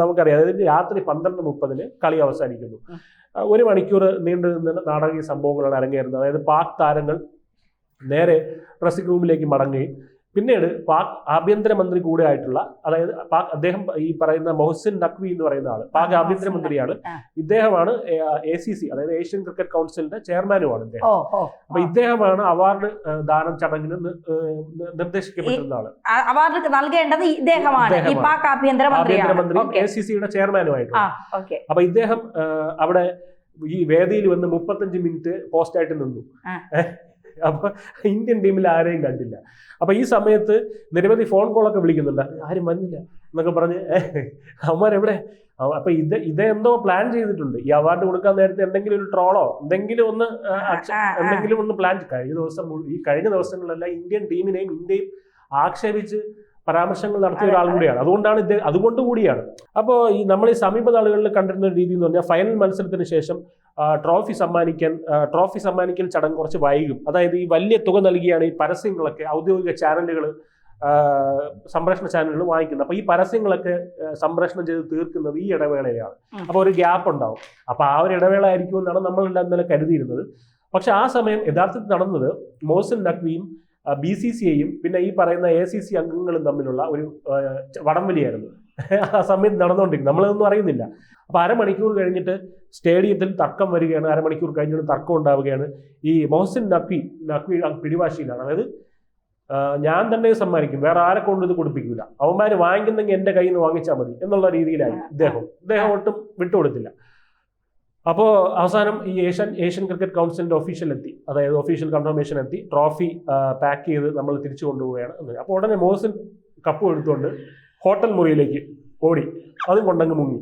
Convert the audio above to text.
നമുക്കറിയാം. അതായത് രാത്രി പന്ത്രണ്ട് മുപ്പതിന് കളി അവസാനിക്കുന്നു. ഒരു മണിക്കൂർ നീണ്ടു നിന്ന നാടകീയ സംഭവങ്ങളാണ് അരങ്ങേറുന്നത്. അതായത് പാക് താരങ്ങൾ നേരെ ഡ്രസ്സിംഗ് റൂമിലേക്ക് മടങ്ങുകയും പിന്നീട് പാക് ആഭ്യന്തരമന്ത്രി കൂടെ ആയിട്ടുള്ള അതായത് പാക് അദ്ദേഹം ഈ പറയുന്ന മൊഹസിൻ നഖ്വി എന്ന് പറയുന്ന ആൾ പാക് ആഭ്യന്തരമന്ത്രിയാണ്. ഇദ്ദേഹമാണ് എ സി സി അതായത് ഏഷ്യൻ ക്രിക്കറ്റ് കൗൺസിലിന്റെ ചെയർമാനുമാണ് ഇദ്ദേഹം. അപ്പൊ ഇദ്ദേഹമാണ് അവാർഡ് ദാനം ചടങ്ങിന് നിർദ്ദേശിക്കപ്പെട്ടിരുന്ന ആൾ. അവാർഡ് നൽകേണ്ടത് ഇദ്ദേഹമാണ്. ആഭ്യന്തരമന്ത്രി എ സി സിയുടെ ചെയർമാനുമായിട്ട് ആ അപ്പൊ ഇദ്ദേഹം അവിടെ ഈ വേദിയിൽ വന്ന് മുപ്പത്തഞ്ച് മിനിറ്റ് പോസ്റ്റായിട്ട് നിന്നു. അപ്പൊ ഇന്ത്യൻ ടീമിൽ ആരെയും കണ്ടില്ല. അപ്പൊ ഈ സമയത്ത് നിരവധി ഫോൺ കോളൊക്കെ വിളിക്കുന്നുണ്ട്. ആരും വന്നില്ല എന്നൊക്കെ പറഞ്ഞ് അവന്മാരെവിടെ? അവ- അപ്പൊ ഇത് ഇതെന്തോ പ്ലാൻ ചെയ്തിട്ടുണ്ട്. ഈ അവാർഡ് കൊടുക്കാൻ നേരത്തെ എന്തെങ്കിലും ഒരു ട്രോളോ എന്തെങ്കിലും ഒന്ന്. എന്തെങ്കിലും ഒന്ന് പ്ലാൻ കഴിഞ്ഞ ദിവസം ഈ കഴിഞ്ഞ ദിവസങ്ങളിലെല്ലാം ഇന്ത്യൻ ടീമിനെയും ഇന്ത്യയും ആക്ഷേപിച്ച് പരാമർശങ്ങൾ നടത്തിയ ഒരാൾ കൂടിയാണ്. അതുകൊണ്ടാണ് ഇത് അതുകൊണ്ട് കൂടിയാണ്. അപ്പോൾ ഈ നമ്മൾ ഈ സമീപ നാളുകളിൽ കണ്ടിരുന്ന രീതി എന്ന് പറഞ്ഞാൽ ഫൈനൽ മത്സരത്തിന് ശേഷം ട്രോഫി സമ്മാനിക്കാൻ ട്രോഫി സമ്മാനിക്കൽ ചടങ്ങ് കുറച്ച് വൈകും. അതായത് ഈ വലിയ തുക നൽകിയാണ് ഈ പരസ്യങ്ങളൊക്കെ ഔദ്യോഗിക ചാനലുകൾ സംപ്രേഷണ ചാനലുകൾ വാങ്ങിക്കുന്നത്. അപ്പൊ ഈ പരസ്യങ്ങളൊക്കെ സംപ്രേഷണം ചെയ്ത് തീർക്കുന്നത് ഈ ഇടവേളയാണ് അപ്പൊ ഒരു ഗ്യാപ്പ് ഉണ്ടാവും. അപ്പൊ ആ ഒരു ഇടവേള ആയിരിക്കും എന്നാണ് നമ്മളെല്ലാം ഇന്നലെ കരുതിയിരുന്നത്. പക്ഷെ ആ സമയം യഥാർത്ഥത്തിൽ നടന്നത് മോസിൻ നഖ്വിയും ബി സി സി ഐയും പിന്നെ ഈ പറയുന്ന എ സി സി അംഗങ്ങളും തമ്മിലുള്ള ഒരു വടംവലിയായിരുന്നു. ആ സമയത്ത് നടന്നുകൊണ്ടിരിക്കും നമ്മളതൊന്നും അറിയുന്നില്ല. അപ്പൊ അരമണിക്കൂർ കഴിഞ്ഞിട്ട് സ്റ്റേഡിയത്തിൽ തർക്കം വരികയാണ്. അരമണിക്കൂർ കഴിഞ്ഞിട്ട് തർക്കം ഉണ്ടാവുകയാണ്. ഈ മൊഹസിൻ നഖ്വി നഖ്വി പിടിവാശിയിലാണ്. അതായത് ഞാൻ തന്നെ സമ്മാനിക്കും. വേറെ ആരെ കൊണ്ട് ഇത് കൊടുപ്പിക്കില്ല അവന്മാര് വാങ്ങിക്കുന്നെങ്കിൽ എന്റെ കയ്യിൽ നിന്ന് വാങ്ങിച്ചാൽ മതി എന്നുള്ള രീതിയിലായി ഇദ്ദേഹം. ഇദ്ദേഹം ഒട്ടും വിട്ടുകൊടുത്തില്ല. അപ്പോൾ അവസാനം ഈ ഏഷ്യൻ ഏഷ്യൻ ക്രിക്കറ്റ് കൗൺസിലിന്റെ ഒഫീഷ്യൽ എത്തി. അതായത് ഒഫീഷ്യൽ കൺഫർമേഷൻ എത്തി. ട്രോഫി പാക്ക് ചെയ്ത് നമ്മൾ തിരിച്ചു കൊണ്ടുപോവുകയാണ് അപ്പോൾ ഉടനെ മോഹസിൻ കപ്പ് എടുത്തുകൊണ്ട് ഹോട്ടൽ മുറിയിലേക്ക് ഓടി. അതും കൊണ്ടങ്ങ് മുങ്ങി.